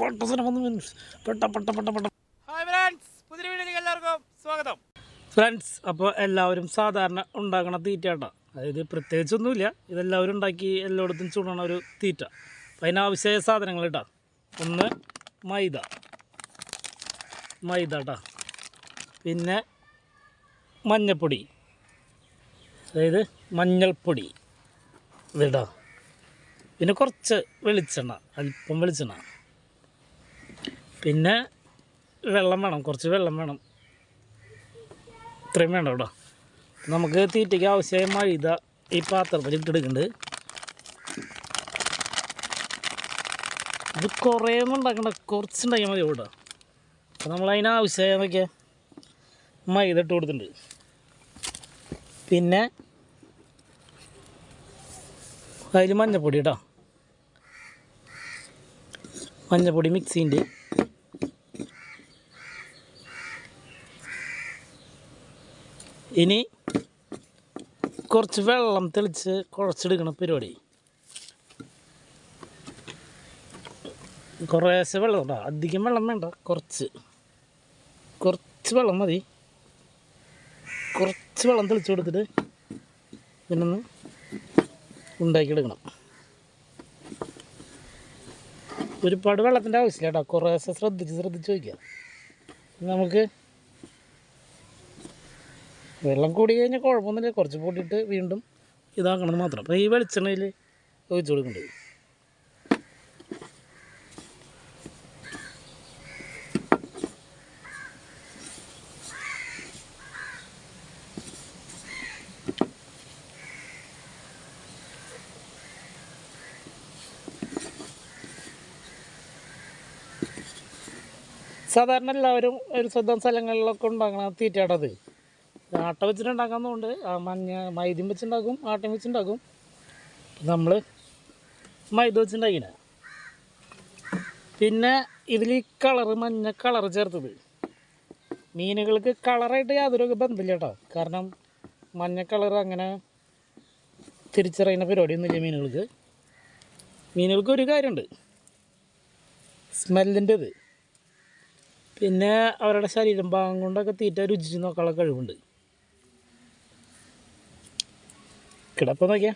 പട്ടസനം വന്നു. പെട്ട പെട്ട പെട്ട പെട്ട. ഫ്രണ്ട്സ് അപ്പോൾ എല്ലാവരും സാധാരണ ഉണ്ടാക്കണ തീറ്റ കേട്ടോ അതായത് പ്രത്യേകിച്ചൊന്നുമില്ല. ഇതെല്ലാവരും ഉണ്ടാക്കി എല്ലായിടത്തും ചൂടണ ഒരു തീറ്റ. അപ്പം അതിനാവശ്യമായ സാധനങ്ങൾ കേട്ടോ ഒന്ന് മൈദ. മൈദ കേട്ടോ പിന്നെ മഞ്ഞപ്പൊടി. അതായത് മഞ്ഞൾപ്പൊടി ഇതാ പിന്നെ കുറച്ച് വെളിച്ചെണ്ണ. അല്പം വെളിച്ചെണ്ണ. പിന്നെ വെള്ളം വേണം. കുറച്ച് വെള്ളം വേണം. ഇത്രയും വേണ്ട കേട്ടോ. നമുക്ക് തീറ്റയ്ക്ക് ആവശ്യമായ മൈദ ഈ പാത്രത്തിൽ ഇട്ടെടുക്കുന്നുണ്ട്. ഇത് കുറേ ഒന്നും ഉണ്ടാക്കണ്ട കുറച്ച് ഉണ്ടാക്കിയാൽ മതി കേട്ടോ അപ്പോൾ നമ്മൾ അതിനാവശ്യമായ നോക്കിയാൽ മൈദ ഇട്ട് കൊടുത്തിട്ടുണ്ട്. പിന്നെ അതിൽ മഞ്ഞപ്പൊടി കേട്ടോ. മഞ്ഞപ്പൊടി മിക്സിന്റെ ഇനി കുറച്ച് വെള്ളം തെളിച്ച് കുഴച്ചെടുക്കണം പരിപാടി. കുറേശ്ശെ വെള്ളം ഉണ്ടോ? അധികം വെള്ളം വേണ്ട കുറച്ച്. കുറച്ച് വെള്ളം മതി. കുറച്ച് വെള്ളം തെളിച്ച് കൊടുത്തിട്ട് പിന്നെ ഒന്ന് ഉണ്ടാക്കിയെടുക്കണം. ഒരുപാട് വെള്ളത്തിന്റെ ആവശ്യമില്ല കേട്ടോ. കുറേശ്ശെ ശ്രദ്ധിച്ച് ശ്രദ്ധിച്ച് വയ്ക്കുക നമുക്ക് വെള്ളം കൂടി കഴിഞ്ഞാൽ കുഴപ്പമൊന്നുമില്ല. കുറച്ച് പൊട്ടിയിട്ട് വീണ്ടും ഇതാക്കണം മാത്രം. അപ്പോൾ ഈ വെളിച്ചെണ്ണയിൽ ഒഴിച്ച് വരും സാധാരണ എല്ലാവരും ഒരു സ്വന്തം സ്ഥലങ്ങളിലൊക്കെ ഉണ്ടാക്കണ തീറ്റയാടത് ആട്ട വെച്ചിട്ടുണ്ടാക്കാന്നുകൊണ്ട് ആ മഞ്ഞ മൈദയും വെച്ചുണ്ടാക്കും ആട്ടയും വെച്ചുണ്ടാക്കും നമ്മൾ മൈദ വെച്ചുണ്ടാക്കിന പിന്നെ ഇതിൽ ഈ കളറ് മഞ്ഞ കളറ് ചേർത്തത്. മീനുകൾക്ക് കളറായിട്ട് യാതൊരു ബന്ധമില്ല കേട്ടോ കാരണം മഞ്ഞ കളർ അങ്ങനെ തിരിച്ചറിയുന്ന പരിപാടിയൊന്നുമില്ല മീനുകൾക്ക്. മീനുകൾക്ക് ഒരു കാര്യമുണ്ട്. സ്മെല്ലിന്റെത്. പിന്നെ അവരുടെ ശരീരം ഭാഗം കൊണ്ടൊക്കെ തീറ്റ രുചിച്ച് നോക്കാനുള്ള കഴിവുണ്ട്. കിടപ്പ് നോക്കിയാ.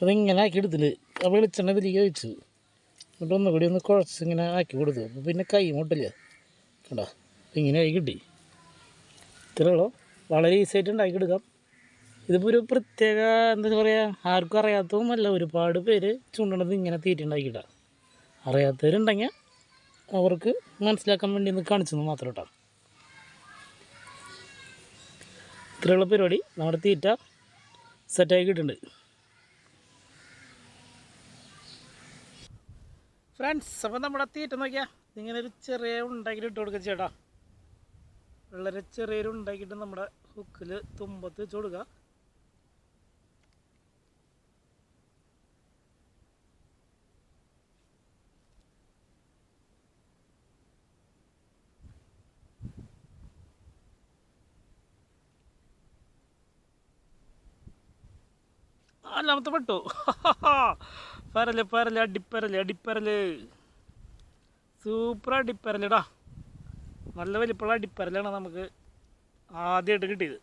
അതിങ്ങനെ ആക്കി എടുത്തിട്ട് ആ വെളിച്ചെണ്ണ ഇതിലേക്ക് ഒഴിച്ചു. എന്നിട്ട് ഒന്നുകൂടി ഒന്ന് കുഴച്ച് ഇങ്ങനെ ആക്കി കൊടുത്തു. അപ്പോൾ പിന്നെ കൈ മുട്ടില്ല. കണ്ടോ? ഇങ്ങനെ ആയി കിട്ടി ഇത്രയുള്ളൂ വളരെ ഈസി ആയിട്ട് ഉണ്ടാക്കി എടുക്കാം. ഇതിപ്പോൾ ഒരു പ്രത്യേക എന്താ പറയുക ആർക്കും അറിയാത്തതുമല്ല. ഒരുപാട് പേര് ചൂണ്ടണത് ഇങ്ങനെ തീറ്റ ഉണ്ടാക്കിയിട്ടാണ് അറിയാത്തവരുണ്ടെങ്കിൽ അവർക്ക് മനസ്സിലാക്കാൻ വേണ്ടി ഒന്ന് കാണിച്ചെന്ന് മാത്രം കേട്ടോ. ഇത്രയുള്ള പരിപാടി. നമ്മുടെ തീറ്റ സെറ്റാക്കിയിട്ടുണ്ട് ഫ്രണ്ട്സ് അപ്പം നമ്മുടെ തീറ്റ നോക്കിയാൽ ഇങ്ങനെ ഒരു ചെറിയ ഉണ്ടാക്കിയിട്ട് ഇട്ട് കൊടുക്കുക ചേട്ടാ. വളരെ ചെറിയൊരു ഉണ്ടാക്കിയിട്ട് നമ്മുടെ ഹുക്കിൽ തുമ്പത്ത് വെച്ച് കൊടുക്കുക നാലാമത്തെ പെട്ടു. പരൽ പരൽ അടിപ്പരൽ അടിപ്പരൽ. സൂപ്പർ അടിപ്പരലടാ നല്ല വലിപ്പമുള്ള അടിപ്പരലാണ് നമുക്ക് ആദ്യമായിട്ട് കിട്ടിയത്.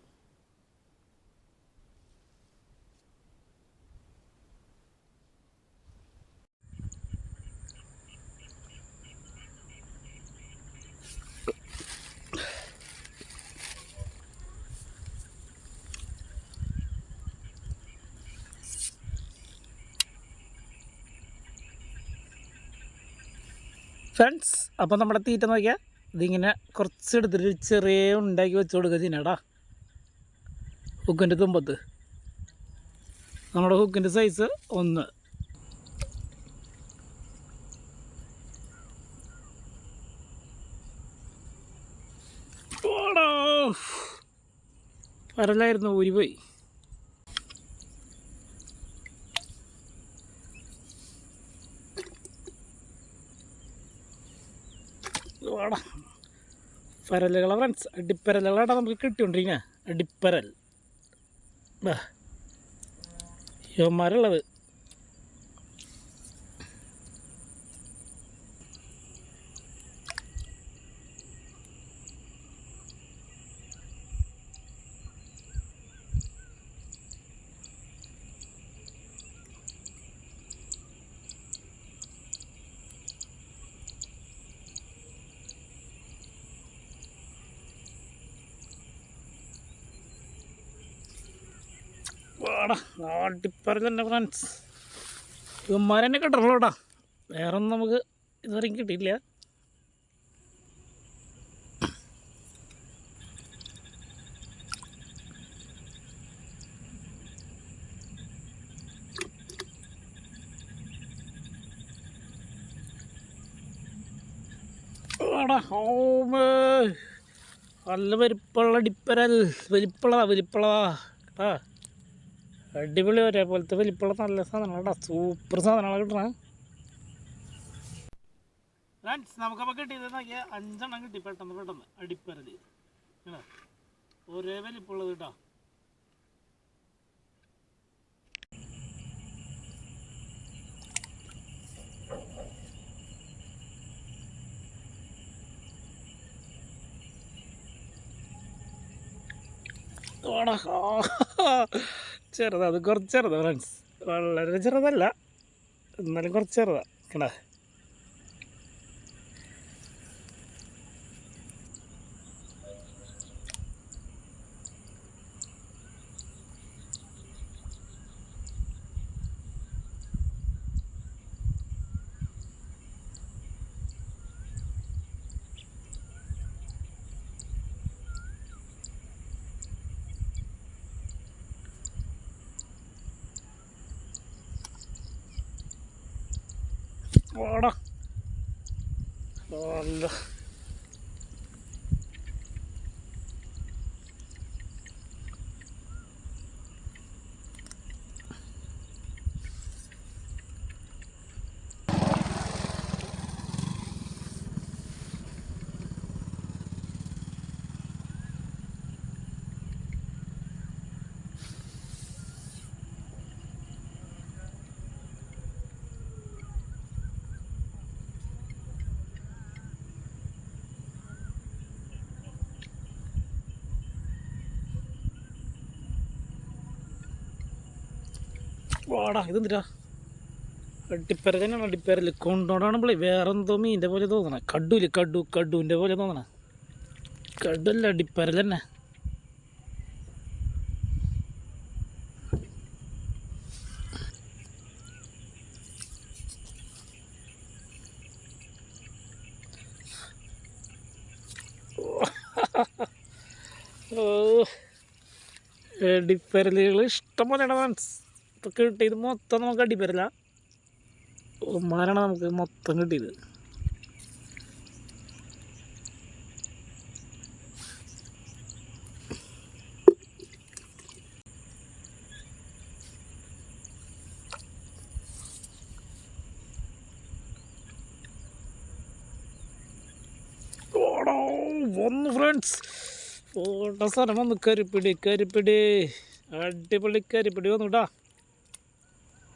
ഫ്രണ്ട്സ് അപ്പോൾ നമ്മുടെ തീറ്റ നോക്കിയാൽ ഇതിങ്ങനെ കുറച്ച് എടുത്തിട്ട് ചെറിയ ഉണ്ടാക്കി വെച്ച് കൊടുക്കുക തിന്നടാ ഹുക്കിന്റെ തുമ്പത്ത്. നമ്മുടെ ഹുക്കിന്റെ സൈസ് ഒന്ന്. ഓടാ. പരലായിരുന്നു ഊരി പോയി വാടാ പരലുകളെ ഫ്രണ്ട്സ് അടിപ്പരലുകളാണ് നമുക്ക് കിട്ടിക്കൊണ്ടിരിക്കുക അടിപ്പരൽ. വാ ആടാ ഫ്രണ്ട്സ് ഫ്രണ്ട്സ് ഇവന്മാരെന്നെ കിട്ടണല്ലോടാ വേറെ ഒന്നും നമുക്ക് ഇതുവരെയും കിട്ടിയില്ല നല്ല വലിപ്പുള്ള ഡിപ്പരൽ. വലിപ്പുള്ളതാ വലിപ്പുള്ളതാ കേട്ടാ. അടിപൊളി ഒരേപോലത്തെ വലിപ്പമുള്ള നല്ല സാധനങ്ങളാണ് സൂപ്പർ സാധനങ്ങളാണ് കിട്ടണ ഫ്രണ്ട്സ് നമുക്കപ്പോൾ കിട്ടിയത് നോക്കിയാൽ അഞ്ചെണ്ണം കിട്ടി പെട്ടെന്ന് പെട്ടെന്ന്. അടിപ്പരതി. കേട്ടോ ഒരേ വലിപ്പമുള്ളത് കേട്ടോ ഓടാ. ചെറുതാ അത് കുറച്ച് ചെറുതാ ഫ്രണ്ട്സ് വളരെ ചെറുതല്ല എന്നാലും കുറച്ച് ചെറുതാ കണ്ടാ പോടാ നല്ല വാടാ ഇതെന്തിരാ അടിപ്പര തന്നെയാണ് അടിപ്പരൽ കൊണ്ടോടാണ് വേറെ എന്തോ മീന്റെ പോലെ തോന്നണേ. കടുവിൽ കടു കടുവിന്റെ പോലെ തോന്നണേ. കടുവല്ല അടിപ്പരൽ തന്നെ. ഓ എടിപ്പരലുകൾ ഇഷ്ടം പോലെയാണ് ഫ്രണ്ട്സ് ഇപ്പം കിട്ടിയത് മൊത്തം നമുക്ക് അടിപ്പരില്ല ഉമ്മാരാണ് നമുക്ക് മൊത്തം കിട്ടിയത്. വന്നു ഫ്രണ്ട്സ് ഓട്ട സ്ഥലം വന്നു. കരിപ്പിടി കരിപ്പിടി. അടിപൊളി കരിപ്പിടി വന്നു കേട്ടാ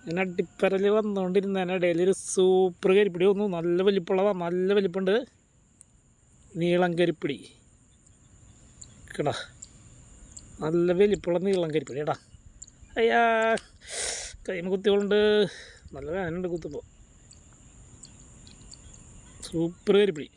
ഞാൻ അടിപ്പരൽ വന്നുകൊണ്ടിരുന്നതിനിടയിൽ ഒരു സൂപ്പർ കരിപ്പിടി വന്നു. നല്ല വലിപ്പുള്ളതാണ് നല്ല വലിപ്പമുണ്ട് നീളം കരിപ്പിടി. കേടാ. നല്ല വലിപ്പമുള്ള നീളം കരിപ്പിടി കേട്ടാ അയ്യാ. കൈമ കുത്തികളുണ്ട് നല്ല വേനുണ്ട് കുത്തുമ്പോൾ സൂപ്പർ കരിപ്പിടി.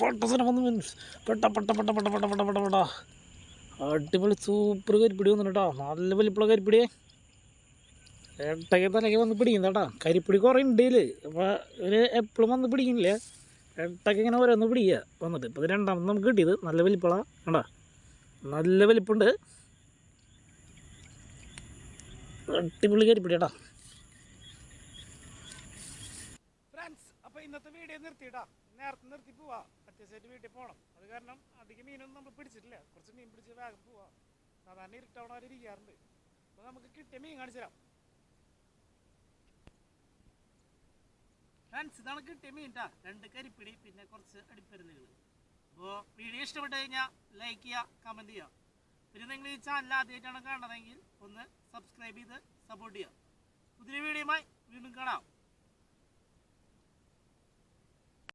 പട്ടസനം വന്ന് വീണ്. പെട്ട പെട്ട പെട്ട പെട്ട പെട്ട പെട്ട പെട്ട പെട്ട. അടിപൊളി സൂപ്പർ കരിപ്പിടി വന്നു കേട്ടോ നല്ല വലിപ്പുള്ള കരിപ്പിടിയേ. ഏട്ടയ്ക്ക് തലയ്ക്ക് വന്ന് പിടിക്കും കേട്ടോ കരിപ്പിടി കുറേ ഉണ്ട് ഇതിൽ അപ്പോൾ ഒരു എപ്പോഴും വന്ന് പിടിക്കുന്നില്ല. ഏട്ടയ്ക്ക് ഇങ്ങനെ ഓരോന്ന് പിടിക്കുക. വന്നിട്ട് ഇപ്പോൾ രണ്ടാമത് നമുക്ക് കിട്ടിയത് നല്ല വലിപ്പള കണ്ടാ? നല്ല വലിപ്പുണ്ട്. അടിപൊളി കരിപ്പിടി കേട്ടോ ഫ്രണ്ട്സ് അപ്പോൾ ഇന്നത്തെ വീഡിയോ നിർത്തിയിട്ടാ. നേരത്തെ നിർത്തി പോവാ. സൈറ്റ് വീട്ടിൽ പോകണം അത് കാരണം അധികം മീനൊന്നും നമ്മൾ പിടിച്ചിട്ടില്ല. കുറച്ച് മീൻ പിടിച്ച് വേഗം പോവാ. സാധാരണ ഇരുട്ടവണ വരെ ഇരിക്കാറുണ്ട്. അപ്പോൾ നമുക്ക് കിട്ടിയ മീൻ കാണിച്ചു തരാം. ഫ്രണ്ട്സ് ഇതാണ് കിട്ടിയ മീൻ ട്ടാ. രണ്ട് കരിപ്പിടി പിന്നെ കുറച്ച് അടിപ്പരുന്നുകൾ അപ്പോൾ വീഡിയോ ഇഷ്ടപ്പെട്ട് കഴിഞ്ഞാൽ ലൈക്ക് ചെയ്യുക കമന്റ് ചെയ്യുക പിന്നെ നിങ്ങൾ ഈ ചാനൽ ആദ്യമായിട്ടാണ് കാണുന്നതെങ്കിൽ ഒന്ന് സബ്സ്ക്രൈബ് ചെയ്ത് സപ്പോർട്ട് ചെയ്യുക പുതിയ വീഡിയോയുമായി വീണ്ടും കാണാം.